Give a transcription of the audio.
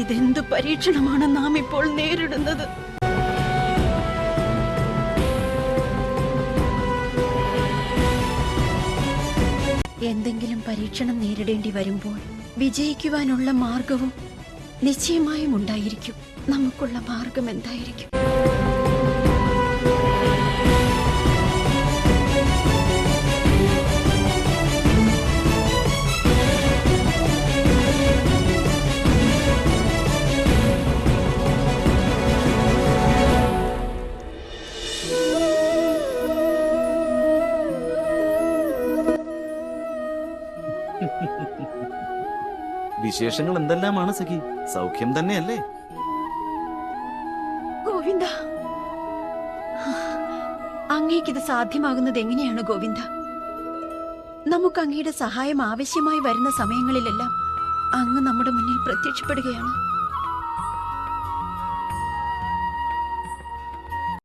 ഇതെന്തു പരീക്ഷണമാണ് നാം ഇപ്പോൾ നേരിടുന്നത്? എന്തെങ്കിലും പരീക്ഷണം നേരിടേണ്ടി വരുമ്പോൾ വിജയിക്കുവാനുള്ള മാർഗവും നിശ്ചയമായും ഉണ്ടായിരിക്കും. നമുക്കുള്ള മാർഗം എന്തായിരിക്കും? വിശേഷങ്ങൾ എന്തെല്ലാമാണ് സഖി? സൗഖ്യം തന്നെയല്ലേ? ഗോവിന്ദ. അങ്ങേക്കിത് സാധ്യമാകുന്നത് എങ്ങനെയാണ് ഗോവിന്ദ? നമുക്ക് അങ്ങയുടെ സഹായം ആവശ്യമായി വരുന്ന സമയങ്ങളിലെല്ലാം അങ്ങ് നമ്മുടെ മുന്നിൽ പ്രത്യക്ഷപ്പെടുകയാണ്.